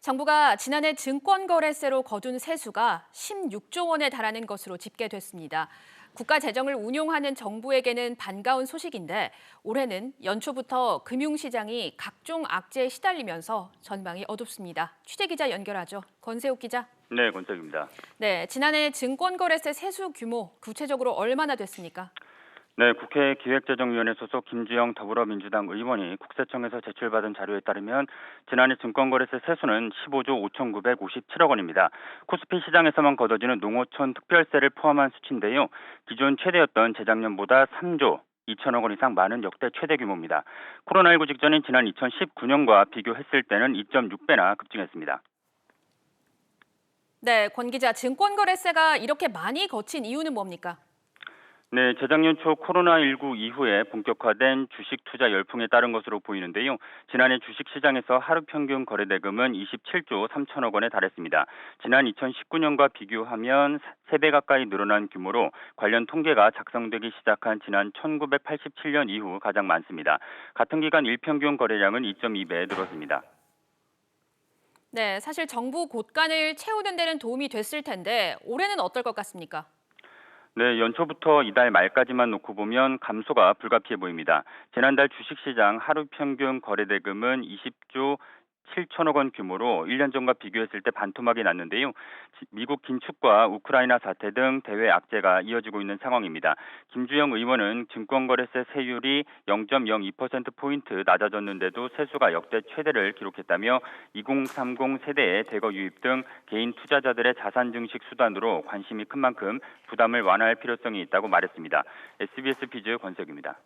정부가 지난해 증권거래세로 거둔 세수가 16조 원에 달하는 것으로 집계됐습니다. 국가 재정을 운용하는 정부에게는 반가운 소식인데 올해는 연초부터 금융시장이 각종 악재에 시달리면서 전망이 어둡습니다. 취재 기자 연결하죠. 권세욱 기자. 네, 권석입니다. 네, 지난해 증권거래세 세수 규모 구체적으로 얼마나 됐습니까? 네, 국회 기획재정위원회 소속 김주영 더불어민주당 의원이 국세청에서 제출받은 자료에 따르면 지난해 증권거래세 세수는 15조 5,957억 원입니다. 코스피 시장에서만 거둬지는 농어촌 특별세를 포함한 수치인데요. 기존 최대였던 재작년보다 3조 2천억 원 이상 많은 역대 최대 규모입니다. 코로나19 직전인 지난 2019년과 비교했을 때는 2.6배나 급증했습니다. 네, 권 기자, 증권거래세가 이렇게 많이 거친 이유는 뭡니까? 네, 재작년 초 코로나19 이후에 본격화된 주식 투자 열풍에 따른 것으로 보이는데요. 지난해 주식 시장에서 하루 평균 거래 대금은 27조 3천억 원에 달했습니다. 지난 2019년과 비교하면 3배 가까이 늘어난 규모로 관련 통계가 작성되기 시작한 지난 1987년 이후 가장 많습니다. 같은 기간 일평균 거래량은 2.2배 늘었습니다. 네, 사실 정부 곳간을 채우는 데는 도움이 됐을 텐데 올해는 어떨 것 같습니까? 네, 연초부터 이달 말까지만 놓고 보면 감소가 불가피해 보입니다. 지난달 주식시장 하루 평균 거래 대금은 20조 7천억 원 규모로 1년 전과 비교했을 때 반토막이 났는데요. 미국 긴축과 우크라이나 사태 등 대외 악재가 이어지고 있는 상황입니다. 김주영 의원은 증권거래세 세율이 0.02%포인트 낮아졌는데도 세수가 역대 최대를 기록했다며 2030 세대의 대거 유입 등 개인 투자자들의 자산 증식 수단으로 관심이 큰 만큼 부담을 완화할 필요성이 있다고 말했습니다. SBS 비즈 권석입니다.